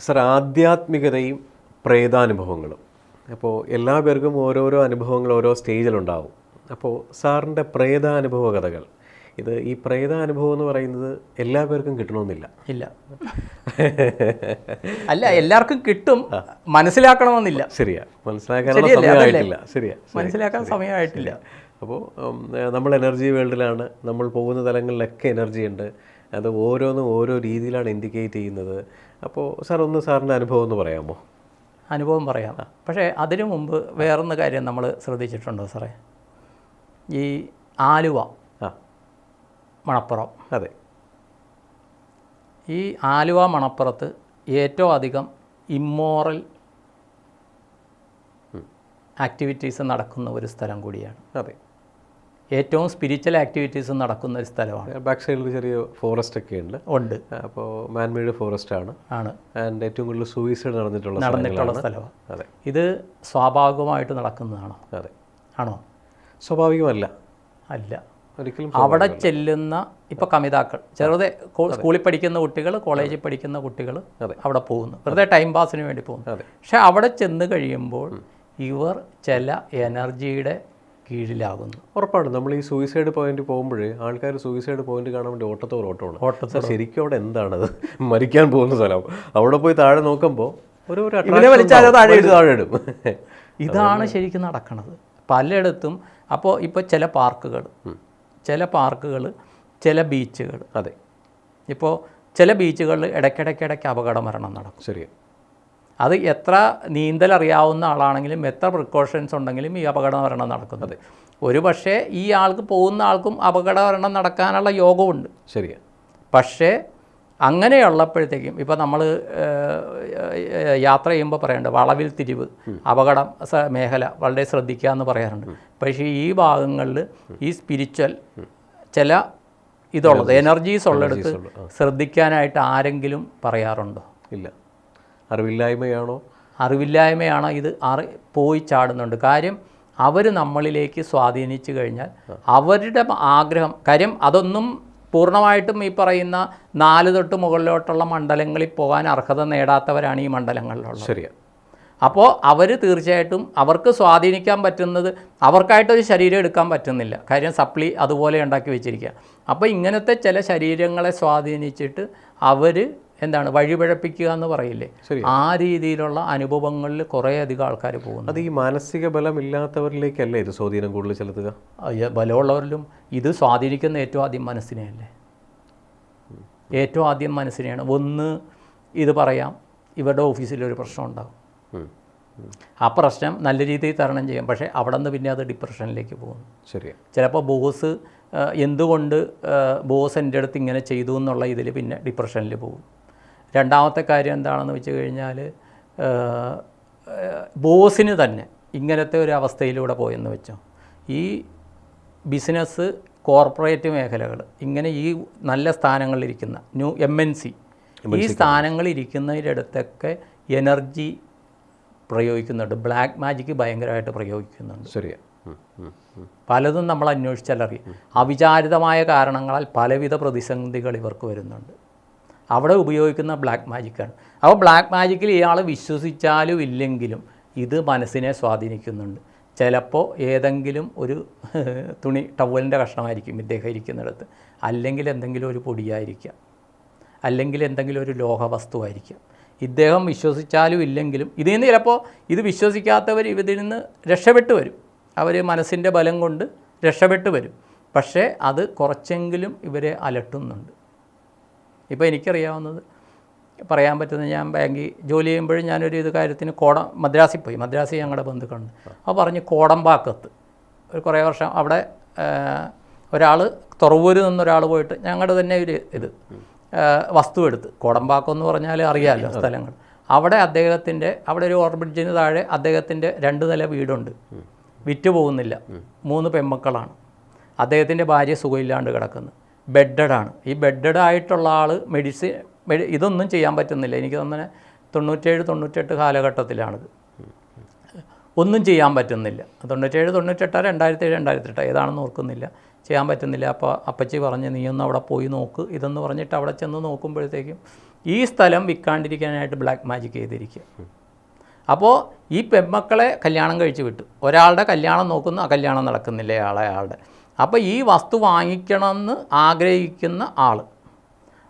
Sir ആധ്യാത്മികതയും പ്രേതാനുഭവങ്ങളും. അപ്പോൾ എല്ലാ പേർക്കും ഓരോരോ അനുഭവങ്ങൾ ഓരോ സ്റ്റേജിലുണ്ടാവും. അപ്പോൾ സാറിന്റെ പ്രേതാനുഭവ കഥകൾ. ഇത് ഈ പ്രേതാനുഭവം എന്ന് പറയുന്നത് എല്ലാ പേർക്കും കിട്ടണമെന്നില്ല. ഇല്ല. അല്ല എല്ലാവർക്കും കിട്ടും. മനസ്സിലാക്കണമെന്നില്ല. ശരിയാ. മനസ്സിലാക്കാനുള്ള? സമയമായിട്ടില്ല. ശരിയാ. മനസ്സിലാക്കാൻ സമയമായിട്ടില്ല. അപ്പോൾ നമ്മൾ എനർജി വേൾഡിലാണ് നമ്മൾ പോകുന്ന തലങ്ങളിലൊക്കെ എനർജി ഉണ്ട്. അത് ഓരോന്നും ഓരോ രീതിയിലാണ് ഇൻഡിക്കേറ്റ് ചെയ്യുന്നത്. അപ്പോൾ സാർ ഒന്ന് സാറിന്റെ അനുഭവം ഒന്ന് പറയാമോ? അനുഭവം പറയാം. പക്ഷേ അതിനു മുമ്പ് വേറൊന്ന് കാര്യം നമ്മൾ ശ്രദ്ധിച്ചിട്ടുണ്ടോ സാറേ ഈ ആലുവ. മണപ്പുറം. അതെ. ഈ ആലുവ മണപ്പുറത്ത് ഏറ്റവും അധികം ഇമ്മോറൽ ആക്ടിവിറ്റീസ് നടക്കുന്ന ഒരു സ്ഥലം കൂടിയാണ്. അതെ. ഏറ്റവും സ്പിരിച്വൽ ആക്ടിവിറ്റീസ് നടക്കുന്ന ഒരു സ്ഥലമാണ്. ബാക്ക് സൈഡിൽ ചെറിയ ഫോറസ്റ്റ് ഒക്കെ ഉണ്ട്. ഉണ്ട്. അപ്പോൾ മാൻമേഡ് ഫോറസ്റ്റ് ആണ്. ആണ്. ആൻഡ് ഏറ്റവും കൂടുതൽ സൂയിസൈഡ് നടന്നിട്ടുള്ള നടന്നിട്ടുള്ള. സ്ഥലമാണ്. അതെ. ഇത് സ്വാഭാവികമായിട്ട് നടക്കുന്നതാണോ. അതെ. ആണോ? സ്വാഭാവികമല്ല. അല്ല. ഒരിക്കലും അവിടെ ചെല്ലുന്ന ഇപ്പൊ കമിതാക്കൾ ചെറുതെ സ്കൂളിൽ പഠിക്കുന്ന കുട്ടികൾ കോളേജിൽ പഠിക്കുന്ന കുട്ടികൾ. അവിടെ പോകുന്നു. വെറുതെ ടൈം പാസിന് വേണ്ടി പോകുന്നു. പക്ഷെ അവിടെ ചെന്ന് കഴിയുമ്പോൾ ഇവർ ചില എനർജിയുടെ കീഴിലാകുന്നു. ഉറപ്പാണ്. നമ്മൾ ഈ സൂയിസൈഡ് പോയിന്റ് പോകുമ്പോൾ ആൾക്കാർ സൂയിസൈഡ് പോയിന്റ് കാണാൻ വേണ്ടി ഓട്ടത്തോട് ഓട്ടമാണ്. ഓട്ടത്തോ ശരിക്കും അവിടെ എന്താണത്? മരിക്കാൻ പോകുന്ന സ്ഥലം. അവിടെ പോയി താഴെ നോക്കുമ്പോൾ ഒരു. താഴെ ഇടും. ഇതാണ് ശരിക്കും നടക്കുന്നത് പലയിടത്തും അപ്പോൾ ഇപ്പോൾ ചില പാർക്കുകൾ ചില പാർക്കുകൾ ചില ബീച്ചുകൾ. അതെ. ഇപ്പോൾ ചില ബീച്ചുകളിൽ ഇടയ്ക്കിടയ്ക്കിടയ്ക്ക് അപകട മരണം നടക്കും. ശരിയാ. അത് എത്ര നീന്തൽ അറിയാവുന്ന ആളാണെങ്കിലും എത്ര പ്രിക്കോഷൻസ് ഉണ്ടെങ്കിലും ഈ അപകടമരണം നടക്കുന്നത്. ഒരു പക്ഷേ ഈ ആൾക്ക് പോകുന്ന ആൾക്കും അപകടമരണം നടക്കാനുള്ള യോഗമുണ്ട് ശരിയാണ് പക്ഷേ അങ്ങനെയുള്ളപ്പോഴത്തേക്കും ഇപ്പോൾ നമ്മൾ യാത്ര ചെയ്യുമ്പോൾ പറയുന്നുണ്ട് വളവിൽ തിരിവ് അപകടം മേഖല വളരെ ശ്രദ്ധിക്കുക എന്ന് പറയാറുണ്ട് പക്ഷേ ഈ ഭാഗങ്ങളിൽ ഈ സ്പിരിച്വൽ ചില ഇതുള്ളത് എനർജീസ് ഉള്ളിടത്ത് ശ്രദ്ധിക്കാനായിട്ട് ആരെങ്കിലും പറയാറുണ്ടോ? ഇല്ല. അറിവില്ലായ്മയാണോ? അറിവില്ലായ്മയാണോ ഇത് അറി പോയി ചാടുന്നുണ്ട്. കാര്യം അവർ നമ്മളിലേക്ക് സ്വാധീനിച്ചു കഴിഞ്ഞാൽ അവരുടെ ആഗ്രഹം കാര്യം അതൊന്നും പൂർണമായിട്ടും ഈ പറയുന്ന നാല് തൊട്ട് മുകളിലോട്ടുള്ള മണ്ഡലങ്ങളിൽ പോകാൻ അർഹത നേടാത്തവരാണ് ഈ മണ്ഡലങ്ങളിലുള്ളത്. ശരിയാണ് അപ്പോൾ അവർ തീർച്ചയായിട്ടും അവർക്ക് സ്വാധീനിക്കാൻ പറ്റുന്നത് അവർക്കായിട്ടൊരു ശരീരം എടുക്കാൻ പറ്റുന്നില്ല. കാര്യം സപ്ലി അതുപോലെ ഉണ്ടാക്കി വെച്ചിരിക്കുക. അപ്പോൾ ഇങ്ങനത്തെ ചില ശരീരങ്ങളെ സ്വാധീനിച്ചിട്ട് അവർ എന്താണ് വഴിപിഴപ്പിക്കുക എന്ന് പറയില്ലേ? ആ രീതിയിലുള്ള അനുഭവങ്ങളിൽ കുറേ അധികം ആൾക്കാർ പോകുന്നു. അത് ഈ മാനസിക ബലം ഇല്ലാത്തവരിലേക്കല്ലേ ഇത് സ്വാധീനം കൂടുതൽ ചെലുത്തുക? ബലമുള്ളവരിലും ഇത് സ്വാധീനിക്കുന്ന ഏറ്റവും ആദ്യം മനസ്സിനെയല്ലേ? ഏറ്റവും ആദ്യം മനസ്സിനെയാണ്. ഒന്ന് ഇത് പറയാം ഇവരുടെ ഓഫീസിലൊരു പ്രശ്നം ഉണ്ടാകും. ആ പ്രശ്നം നല്ല രീതിയിൽ തരണം ചെയ്യാം പക്ഷേ അവിടെ നിന്ന് പിന്നെ അത് ഡിപ്രഷനിലേക്ക് പോകുന്നു. ശരി ചിലപ്പോൾ ബോസ് എന്തുകൊണ്ട് ബോസ് എന്റെ അടുത്ത് ഇങ്ങനെ ചെയ്തു എന്നുള്ള ഇതിൽ പിന്നെ ഡിപ്രഷനിൽ പോകും. രണ്ടാമത്തെ കാര്യം എന്താണെന്ന് വെച്ച് കഴിഞ്ഞാൽ ബോസിന് തന്നെ ഇങ്ങനത്തെ ഒരു അവസ്ഥയിലൂടെ പോയെന്ന് വെച്ചോ. ഈ ബിസിനസ് കോർപ്പറേറ്റ് മേഖലകൾ ഇങ്ങനെ ഈ നല്ല സ്ഥാനങ്ങളിലിരിക്കുന്ന ന്യൂ എം എൻ സി ഈ സ്ഥാനങ്ങളിരിക്കുന്നതിനടുത്തൊക്കെ എനർജി പ്രയോഗിക്കുന്നുണ്ട്. ബ്ലാക്ക് മാജിക്ക് ഭയങ്കരമായിട്ട് പ്രയോഗിക്കുന്നുണ്ട്. ശരിയാ. ഉം, ഉം, ഉം. പലതും നമ്മൾ അന്വേഷിച്ചാലറിയാം. അവിചാരിതമായ കാരണങ്ങളാൽ പലവിധ പ്രതിസന്ധികൾ ഇവർക്ക് വരുന്നുണ്ട്. അവിടെ ഉപയോഗിക്കുന്ന ബ്ലാക്ക് മാജിക്കാണ് അപ്പോൾ ബ്ലാക്ക് മാജിക്കിൽ ഇയാൾ വിശ്വസിച്ചാലും ഇല്ലെങ്കിലും ഇത് മനസ്സിനെ സ്വാധീനിക്കുന്നുണ്ട്. ചിലപ്പോൾ ഏതെങ്കിലും ഒരു തുണി ടവലിന്റെ കഷ്ണമായിരിക്കും ഇദ്ദേഹം ഇരിക്കുന്നിടത്ത്. അല്ലെങ്കിൽ എന്തെങ്കിലും ഒരു പൊടിയായിരിക്കാം. അല്ലെങ്കിൽ എന്തെങ്കിലും ഒരു ലോഹവസ്തുവായിരിക്കാം. ഇദ്ദേഹം വിശ്വസിച്ചാലും ഇല്ലെങ്കിലും ഇതിൽ നിന്ന് ചിലപ്പോൾ ഇത് വിശ്വസിക്കാത്തവർ ഇതിൽ നിന്ന് രക്ഷപ്പെട്ടു വരും. അവർ മനസ്സിന്റെ ബലം കൊണ്ട് രക്ഷപ്പെട്ടു വരും. പക്ഷേ അത് കുറച്ചെങ്കിലും ഇവരെ അലട്ടുന്നുണ്ട്. ഇപ്പോൾ എനിക്കറിയാവുന്നത് പറയാൻ പറ്റുന്നത് ഞാൻ ബാങ്കിൽ ജോലി ചെയ്യുമ്പോഴും ഞാനൊരു ഇത് കാര്യത്തിന് കോടം മദ്രാസിൽ പോയി. മദ്രാസിൽ ഞങ്ങളുടെ ബന്ധുക്കളുണ്ട്. അപ്പോൾ പറഞ്ഞ് കോടമ്പാക്കത്ത്. ഒരു കുറേ വർഷം അവിടെ ഒരാൾ തുറവൂരിൽ നിന്നൊരാൾ പോയിട്ട് ഞങ്ങളുടെ തന്നെ ഒരു ഇത് വസ്തു എടുത്ത്. കോടമ്പാക്കം എന്ന് പറഞ്ഞാൽ അറിയാമല്ലോ സ്ഥലങ്ങൾ. അവിടെ അദ്ദേഹത്തിന്റെ അവിടെ ഒരു ഓർബിഡ്ജിന് താഴെ അദ്ദേഹത്തിന്റെ രണ്ട് നില വീടുണ്ട്. വിറ്റ് പോകുന്നില്ല. മൂന്ന് പെമ്മക്കളാണ് അദ്ദേഹത്തിന്റെ ഭാര്യ സുഖമില്ലാണ്ട് കിടക്കുന്നു. ബെഡഡാണ് ഈ ബെഡഡ് ആയിട്ടുള്ള ആൾ മെഡിസിൻ മെഡി ഇതൊന്നും ചെയ്യാൻ പറ്റുന്നില്ല. എനിക്ക് തന്നെ തൊണ്ണൂറ്റേഴ് തൊണ്ണൂറ്റെട്ട് കാലഘട്ടത്തിലാണിത്. ഒന്നും ചെയ്യാൻ പറ്റുന്നില്ല. തൊണ്ണൂറ്റേഴ് തൊണ്ണൂറ്റെട്ട് രണ്ടായിരത്തി ഏഴ് രണ്ടായിരത്തി എട്ട് ഏതാണെന്ന് ഓർക്കുന്നില്ല. ചെയ്യാൻ പറ്റുന്നില്ല. അപ്പോൾ അപ്പച്ചി പറഞ്ഞ് നീ ഒന്ന് അവിടെ പോയി നോക്ക്. ഇതെന്ന് പറഞ്ഞിട്ട് അവിടെ ചെന്ന് നോക്കുമ്പോഴത്തേക്കും ഈ സ്ഥലം വിൽക്കാണ്ടിരിക്കാനായിട്ട് ബ്ലാക്ക് മാജിക് ചെയ്തിരിക്കുക അപ്പോൾ ഈ പെൺമക്കളെ കല്യാണം കഴിച്ച് വിട്ടു. ഒരാളുടെ കല്യാണം നോക്കുന്നു ആ കല്യാണം നടക്കുന്നില്ല. അയാളെ അയാളുടെ. അപ്പോൾ ഈ വസ്തു വാങ്ങിക്കണമെന്ന് ആഗ്രഹിക്കുന്ന ആൾ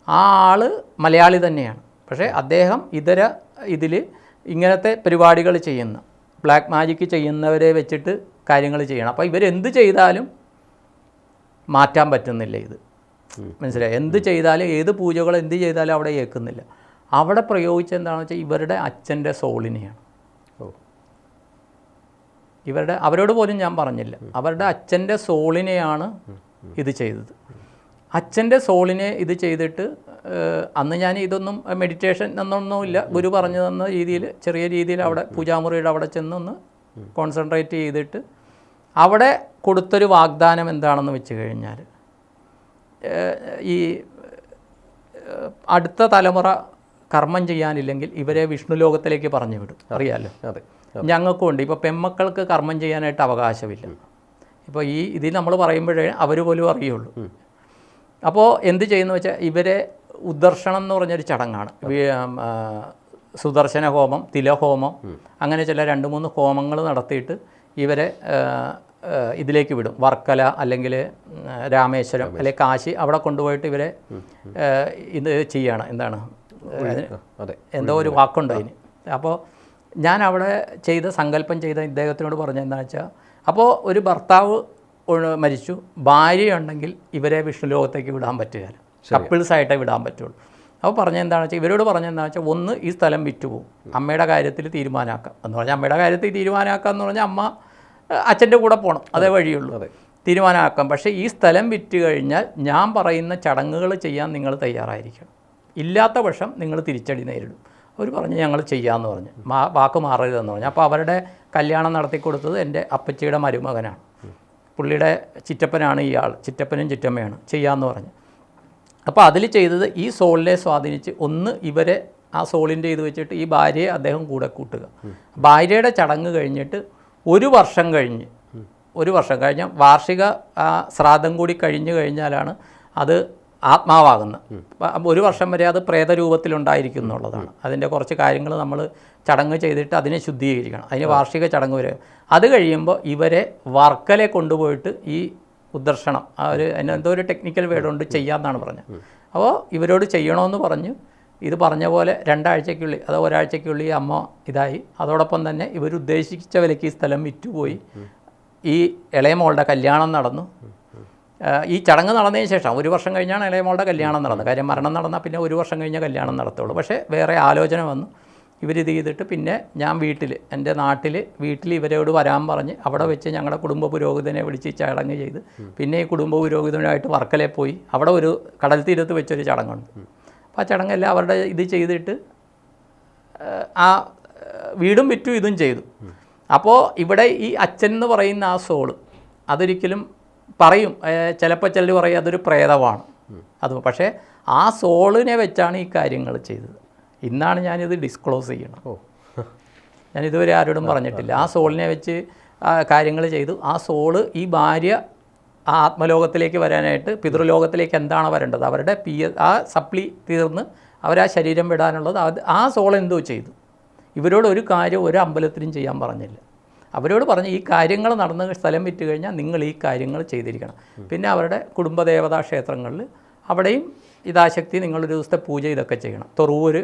ആ ആൾ മലയാളി തന്നെയാണ്. പക്ഷേ അദ്ദേഹം ഇതര ഇതിൽ ഇങ്ങനത്തെ പരിപാടികൾ ചെയ്യുന്ന ബ്ലാക്ക് മാജിക്ക് ചെയ്യുന്നവരെ വെച്ചിട്ട് കാര്യങ്ങൾ ചെയ്യണം. അപ്പോൾ ഇവരെന്ത് ചെയ്താലും മാറ്റാൻ പറ്റുന്നില്ല ഇത്. മനസ്സിലായി? എന്ത് ചെയ്താലും ഏത് പൂജകൾ എന്ത് ചെയ്താലും അവിടെ ഏൽക്കുന്നില്ല. അവിടെ പ്രയോഗിച്ചെന്താണെന്ന് വെച്ചാൽ ഇവരുടെ അച്ഛന്റെ സോളിനെയാണ്. ഓ. ഇവരുടെ അവരോട് പോലും ഞാൻ പറഞ്ഞില്ല. അവരുടെ അച്ഛന്റെ സോളിനെയാണ് ഇത് ചെയ്തത്. അച്ഛന്റെ സോളിനെ ഇത് ചെയ്തിട്ട് അന്ന് ഞാൻ ഇതൊന്നും മെഡിറ്റേഷൻ എന്നൊന്നുമില്ല. ഗുരു പറഞ്ഞു തന്ന രീതിയിൽ ചെറിയ രീതിയിൽ അവിടെ പൂജാമുറിയുടെ അവിടെ ചെന്നൊന്ന് കോൺസെൻട്രേറ്റ് ചെയ്തിട്ട് അവിടെ കൊടുത്തൊരു വാഗ്ദാനം എന്താണെന്ന് വെച്ച് കഴിഞ്ഞാൽ ഈ അടുത്ത തലമുറ കർമ്മം ചെയ്യാനില്ലെങ്കിൽ ഇവരെ വിഷ്ണു ലോകത്തിലേക്ക് പറഞ്ഞു വിടും. അറിയാമല്ലോ അതെ. ഞങ്ങൾക്കും ഉണ്ട് ഇപ്പോൾ പെമ്മക്കൾക്ക് കർമ്മം ചെയ്യാനായിട്ട് അവകാശമില്ല. ഇപ്പോൾ ഈ ഇതിൽ നമ്മൾ പറയുമ്പോഴേ അവർ പോലും അറിയുള്ളൂ. അപ്പോൾ എന്ത് ചെയ്യുന്നു വെച്ചാൽ ഇവരെ ഉദർശനം എന്ന് പറഞ്ഞൊരു ചടങ്ങാണ്. സുദർശന ഹോമം തിലഹോമം അങ്ങനെ ചില രണ്ട് മൂന്ന് ഹോമങ്ങൾ നടത്തിയിട്ട് ഇവരെ ഇതിലേക്ക് വിടും. വർക്കല അല്ലെങ്കിൽ രാമേശ്വരം അല്ലെങ്കിൽ കാശി അവിടെ കൊണ്ടുപോയിട്ട് ഇവരെ ഇത് ചെയ്യണം. എന്താണ്? എന്തോ ഒരു വാക്കുണ്ട് അതിന്? അപ്പോൾ ഞാൻ അവിടെ ചെയ്ത സങ്കല്പം ചെയ്ത ഇദ്ദേഹത്തിനോട് പറഞ്ഞ എന്താ വെച്ചാൽ അപ്പോൾ ഒരു ഭർത്താവ് മരിച്ചു ഭാര്യയുണ്ടെങ്കിൽ ഇവരെ വിഷ്ണു ലോകത്തേക്ക് വിടാൻ പറ്റുകയില്ല. കപ്പിൾസായിട്ടേ വിടാൻ പറ്റുള്ളൂ. അപ്പോൾ പറഞ്ഞ എന്താണെന്ന് വെച്ചാൽ ഇവരോട് പറഞ്ഞ എന്താണെന്ന് വെച്ചാൽ ഒന്ന് ഈ സ്ഥലം വിറ്റുപോകും. അമ്മയുടെ കാര്യത്തിൽ തീരുമാനമാക്കാം എന്ന് പറഞ്ഞാൽ അമ്മയുടെ കാര്യത്തിൽ തീരുമാനമാക്കാം എന്ന് പറഞ്ഞാൽ അമ്മ അച്ഛന്റെ കൂടെ പോകണം അതേ വഴിയുള്ളൂ. അതെ. തീരുമാനമാക്കാം പക്ഷേ ഈ സ്ഥലം വിറ്റ് കഴിഞ്ഞാൽ ഞാൻ പറയുന്ന ചടങ്ങുകൾ ചെയ്യാൻ നിങ്ങൾ തയ്യാറായിരിക്കണം. ഇല്ലാത്ത പക്ഷം നിങ്ങൾ തിരിച്ചടി നേരിടും. അവർ പറഞ്ഞു ഞങ്ങൾ ചെയ്യാമെന്ന് പറഞ്ഞു. മാ വാക്ക് മാറരുതെന്ന് പറഞ്ഞു. അപ്പോൾ അവരുടെ കല്യാണം നടത്തി കൊടുത്തത് എന്റെ അപ്പച്ചിയുടെ മരുമകനാണ്. പുള്ളിയുടെ ചിറ്റപ്പനാണ് ഇയാൾ ചിറ്റപ്പനും ചിറ്റമ്മയാണ്. ചെയ്യാമെന്ന് പറഞ്ഞു. അപ്പോൾ അതിൽ ചെയ്തത് ഈ സോളിനെ സ്വാധീനിച്ച് ഒന്ന് ഇവരെ ആ സോളിന്റെ ഇത് വെച്ചിട്ട് ഈ ഭാര്യയെ അദ്ദേഹം കൂടെ കൂട്ടുക. ഭാര്യയുടെ ചടങ്ങ് കഴിഞ്ഞിട്ട് ഒരു വർഷം കഴിഞ്ഞ് ഒരു വർഷം കഴിഞ്ഞ വാർഷിക ശ്രാദ്ധം കൂടി കഴിഞ്ഞ് കഴിഞ്ഞാലാണ് അത് ആത്മാവാകുന്നത് ഒരു വർഷം വരെ അത് പ്രേതരൂപത്തിലുണ്ടായിരിക്കും എന്നുള്ളതാണ് അതിന്റെ കുറച്ച് കാര്യങ്ങൾ നമ്മൾ ചടങ്ങ് ചെയ്തിട്ട് അതിനെ ശുദ്ധീകരിക്കണം. അതിന് വാർഷിക ചടങ്ങ് വരെ. അത് കഴിയുമ്പോൾ ഇവരെ വർക്കലെ കൊണ്ടുപോയിട്ട് ഈ ഉദർശനം ആ ഒരു അതിനെന്തോ ഒരു ടെക്നിക്കൽ വേർഡുണ്ട് ചെയ്യാമെന്നാണ് പറഞ്ഞത്. അപ്പോൾ ഇവരോട് ചെയ്യണമെന്ന് പറഞ്ഞു ഇത് പറഞ്ഞ പോലെ രണ്ടാഴ്ചയ്ക്കുള്ളിൽ അതോ ഒരാഴ്ചയ്ക്കുള്ളിൽ ഈ അമ്മ ഇതായി. അതോടൊപ്പം തന്നെ ഇവരുദ്ദേശിച്ച വിലയ്ക്ക് ഈ സ്ഥലം വിറ്റുപോയി. ഈ ഇളയമോളുടെ കല്യാണം നടന്നു. ഈ ചടങ്ങ് നടന്നതിന് ശേഷം ഒരു വർഷം കഴിഞ്ഞാണ് ഇളയമോളുടെ കല്യാണം നടന്നത്. കാര്യം മരണം നടന്നാൽ പിന്നെ ഒരു വർഷം കഴിഞ്ഞ കല്യാണം നടത്തുള്ളൂ. പക്ഷേ വേറെ ആലോചന വന്നു. ഇവരിത് ചെയ്തിട്ട് പിന്നെ ഞാൻ വീട്ടിൽ എന്റെ നാട്ടിൽ വീട്ടിൽ ഇവരോട് വരാൻ പറഞ്ഞ് അവിടെ വെച്ച് ഞങ്ങളുടെ കുടുംബ പുരോഹിതനെ വിളിച്ച് ചടങ്ങ് ചെയ്ത് പിന്നെ ഈ കുടുംബ പുരോഹിതനുമായിട്ട് വർക്കലെ പോയി. അവിടെ ഒരു കടൽ തീരത്ത് വെച്ചൊരു ചടങ്ങുണ്ട്. അപ്പോൾ ആ ചടങ്ങെല്ലാം അവരുടെ ഇത് ചെയ്തിട്ട് ആ വീടും വിറ്റു ഇതും ചെയ്തു. അപ്പോൾ ഇവിടെ ഈ അച്ഛൻ എന്ന് പറയുന്ന ആ സോൾ അതൊരിക്കലും പറയും. ചിലപ്പോൾ ചിലർ പറയും അതൊരു പ്രേതമാണ് അത് പക്ഷേ ആ സോളിനെ വെച്ചാണ് ഈ കാര്യങ്ങൾ ചെയ്തത്. ഇന്നാണ് ഞാനിത് ഡിസ്ക്ലോസ് ചെയ്യണം ഓ. ഞാൻ ഇതുവരെ ആരോടും പറഞ്ഞിട്ടില്ല. ആ സോളിനെ വെച്ച് കാര്യങ്ങൾ ചെയ്തു. ആ സോൾ ഈ ഭാര്യ ആ ആത്മലോകത്തിലേക്ക് വരാനായിട്ട് പിതൃലോകത്തിലേക്ക് എന്താണ് വരേണ്ടത്? അവരുടെ പി ആ സപ്ലി തീർന്ന് അവരാ ശരീരം വിടാനുള്ളത്. ആ സോൾ എന്തോ ചെയ്തു. ഇവരോട് ഒരു കാര്യം ഒരു അമ്പലത്തിനും ചെയ്യാൻ പറഞ്ഞില്ല. അവരോട് പറഞ്ഞ് ഈ കാര്യങ്ങൾ നടന്ന സ്ഥലം വിറ്റ് കഴിഞ്ഞാൽ നിങ്ങൾ ഈ കാര്യങ്ങൾ ചെയ്തിരിക്കണം. പിന്നെ അവരുടെ കുടുംബദേവതാ ക്ഷേത്രങ്ങളിൽ അവിടെയും ഇതാശക്തി നിങ്ങളൊരു ദിവസത്തെ പൂജ ഇതൊക്കെ ചെയ്യണം. തൊറൂര്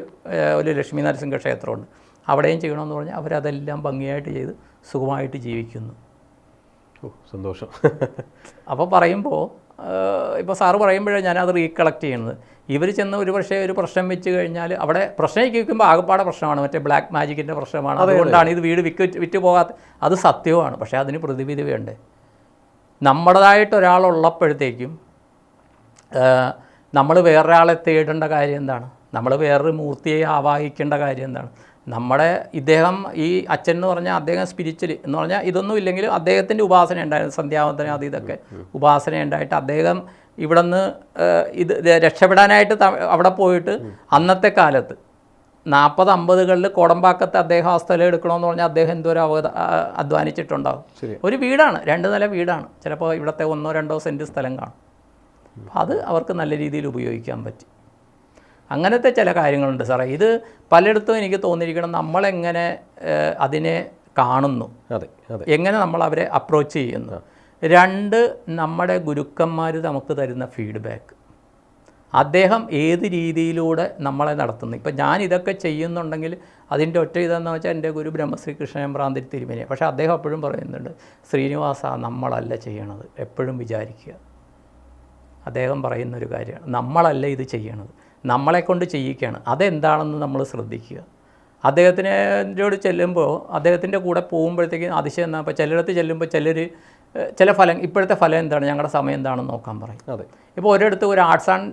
ഒരു ലക്ഷ്മി നരസിംഹ ക്ഷേത്രമുണ്ട്. അവിടെയും ചെയ്യണമെന്ന് പറഞ്ഞാൽ അവരതെല്ലാം ഭംഗിയായിട്ട് ചെയ്ത് സുഖമായിട്ട് ജീവിക്കുന്നു. ഓ സന്തോഷം. അപ്പോൾ പറയുമ്പോൾ ഇപ്പോൾ സാറ് പറയുമ്പോഴേ ഞാനത് റീകളക്ട് ചെയ്യുന്നത്. ഇവർ ചെന്ന് ഒരു പക്ഷേ ഒരു പ്രശ്നം വെച്ച് കഴിഞ്ഞാൽ അവിടെ പ്രശ്നം കേൾക്കുമ്പോൾ ആകപ്പാടെ പ്രശ്നമാണ്. മറ്റേ ബ്ലാക്ക് മാജിക്കിന്റെ പ്രശ്നമാണ്. അതുകൊണ്ടാണ് ഇത് വീട് വിറ്റ് വിറ്റ് പോകാത്ത അത് സത്യവുമാണ് പക്ഷേ അതിന് പ്രതിവിധി വേണ്ടേ? നമ്മുടേതായിട്ട് ഒരാളുള്ളപ്പോഴത്തേക്കും നമ്മൾ വേറൊരാളെ തേടേണ്ട കാര്യം എന്താണ്? നമ്മൾ വേറൊരു മൂർത്തിയെ ആവാഹിക്കേണ്ട കാര്യം എന്താണ്? നമ്മുടെ ഇദ്ദേഹം ഈ അച്ഛൻ എന്ന് പറഞ്ഞാൽ അദ്ദേഹം സ്പിരിച്വൽ എന്ന് പറഞ്ഞാൽ ഇതൊന്നും ഇല്ലെങ്കിലും അദ്ദേഹത്തിന്റെ ഉപാസന ഉണ്ടായിരുന്നു സന്ധ്യാവന്തനം അത് ഇതൊക്കെ ഉപാസന ഉണ്ടായിട്ട് അദ്ദേഹം ഇവിടെ നിന്ന് ഇത് രക്ഷപ്പെടാനായിട്ട് അവിടെ പോയിട്ട് അന്നത്തെ കാലത്ത് നാൽപ്പത് അമ്പതുകളിൽ കോടമ്പാക്കത്ത് അദ്ദേഹം ആ സ്ഥലം എടുക്കണമെന്ന് പറഞ്ഞാൽ അദ്ദേഹം എന്തോരം അവത അധ്വാനിച്ചിട്ടുണ്ടാകും ഒരു വീടാണ് രണ്ട് നില വീടാണ്. ചിലപ്പോൾ ഇവിടുത്തെ ഒന്നോ രണ്ടോ സെന്റ് സ്ഥലം കാണും. അത് അവർക്ക് നല്ല രീതിയിൽ ഉപയോഗിക്കാൻ പറ്റി. അങ്ങനത്തെ ചില കാര്യങ്ങളുണ്ട് സാറേ. ഇത് പലയിടത്തും എനിക്ക് തോന്നിയിരിക്കണം നമ്മളെങ്ങനെ അതിനെ കാണുന്നു. അതെ എങ്ങനെ നമ്മൾ അവരെ അപ്രോച്ച് ചെയ്യുന്നു. രണ്ട് നമ്മുടെ ഗുരുക്കന്മാർ നമുക്ക് തരുന്ന ഫീഡ്ബാക്ക് അദ്ദേഹം ഏത് രീതിയിലൂടെ നമ്മളെ നടത്തുന്നു? ഇപ്പം ഞാൻ ഇതൊക്കെ ചെയ്യുന്നുണ്ടെങ്കിൽ അതിന്റെ ഒറ്റ ഇതെന്ന് വെച്ചാൽ എന്റെ ഗുരു ബ്രഹ്മശ്രീ കൃഷ്ണൻ പ്രാന്തി തിരുമേനി. പക്ഷേ അദ്ദേഹം എപ്പോഴും പറയുന്നുണ്ട് ശ്രീനിവാസ നമ്മളല്ല ചെയ്യണത്. എപ്പോഴും വിചാരിക്കുക. അദ്ദേഹം പറയുന്നൊരു കാര്യമാണ് നമ്മളല്ല ഇത് ചെയ്യണത്. നമ്മളെ കൊണ്ട് ചെയ്യിക്കുകയാണ്. അതെന്താണെന്ന് നമ്മൾ ശ്രദ്ധിക്കുക. അദ്ദേഹത്തിനോട് ചെല്ലുമ്പോൾ അദ്ദേഹത്തിന്റെ കൂടെ പോകുമ്പോഴത്തേക്കും അതിശയം എന്നാൽ ഇപ്പോൾ ചിലയിടത്ത് ചെല്ലുമ്പോൾ ചിലർ ചില ഫലം ഇപ്പോഴത്തെ ഫലം എന്താണ് ഞങ്ങളുടെ സമയം എന്താണെന്ന് നോക്കാൻ പറയും. അതെ. ഇപ്പോൾ ഒരിടത്ത് ഒരു ആർട്സ് ആൻഡ്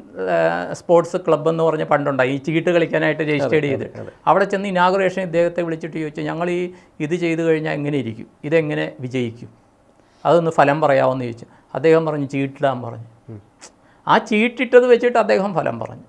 സ്പോർട്സ് ക്ലബ്ബ് എന്ന് പറഞ്ഞ പണ്ടുണ്ടായി ഈ ചീട്ട് കളിക്കാനായിട്ട് രജിസ്റ്റർ ചെയ്ത്. അവിടെ ചെന്ന് ഇനാഗുറേഷൻ ഇദ്ദേഹത്തെ വിളിച്ചിട്ട് ചോദിച്ചു ഞങ്ങൾ ഈ ഇത് ചെയ്തു കഴിഞ്ഞാൽ എങ്ങനെ ഇരിക്കും? ഇതെങ്ങനെ വിജയിക്കും? അതൊന്ന് ഫലം പറയാമെന്ന് ചോദിച്ചു. അദ്ദേഹം പറഞ്ഞു ചീട്ടിടാൻ പറഞ്ഞു. ആ ചീട്ടിട്ടത് വെച്ചിട്ട് അദ്ദേഹം ഫലം പറഞ്ഞു.